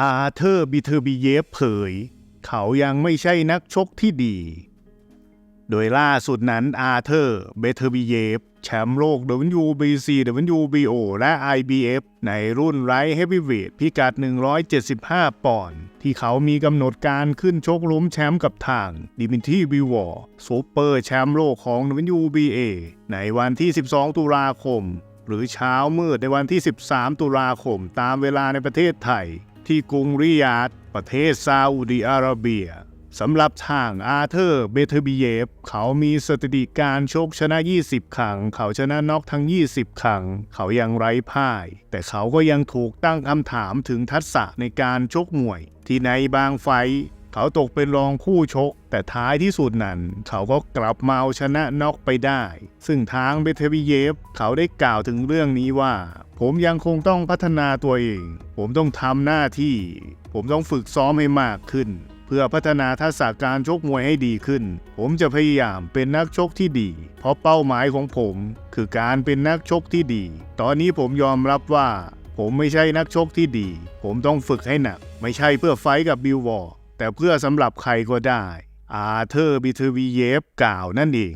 อาเธอร์บิเทอร์บิเยฟเผย เขายังไม่ใช่นักชกที่ดี โดยล่าสุดนั้นอาเธอร์เบเทอร์บิเยฟแชมป์โลก WBC WBO และ IBF ในรุ่นไรท์เฮฟวีเวทพิกัด 175 ปอนด์ที่เขามีกำหนดการขึ้นชกล้มแชมป์กับทางดิมิทรีวิวอร์ซูเปอร์แชมป์โลกของ WBA ในวันที่ 12 ตุลาคม หรือเช้ามืดในวันที่ 13 ตุลาคมตามเวลาในประเทศไทย ที่กรุงริยาดประเทศซาอุดิอาระเบียสำหรับทางอาเธอร์เบเทอร์บิเยฟ เขามีสถิติการชกชนะ 20 ครั้ง เขาชนะน็อกทั้ง 20 ครั้ง เขายังไร้พ่าย แต่เขาก็ยังถูกตั้งคำถามถึงทักษะในการชกมวย ที่ในบางไฟ เขาตกเป็นรองคู่ชก แต่ท้ายที่สุดนั้น เขาก็กลับมาเอาชนะน็อกไปได้ ซึ่งทางเบเทอร์บิเยฟ เขาได้กล่าวถึงเรื่องนี้ว่า ผมยังคงต้องพัฒนาตัวเอง ผมต้องทำหน้าที่ ผมต้องฝึกซ้อมให้มากขึ้น เพื่อพัฒนาทักษะการชกมวยให้ดีขึ้น ผมจะพยายามเป็นนักชกที่ดี เพราะเป้าหมายของผม คือการเป็นนักชกที่ดี ตอนนี้ผมยอมรับว่า ผมไม่ใช่นักชกที่ดี ผมต้องฝึกให้หนัก ไม่ใช่เพื่อไฟกับบิลวอร์ แต่เพื่อสำหรับใครก็ได้ อาเธอร์บิเทอวีเยฟกล่าวนั่นเอง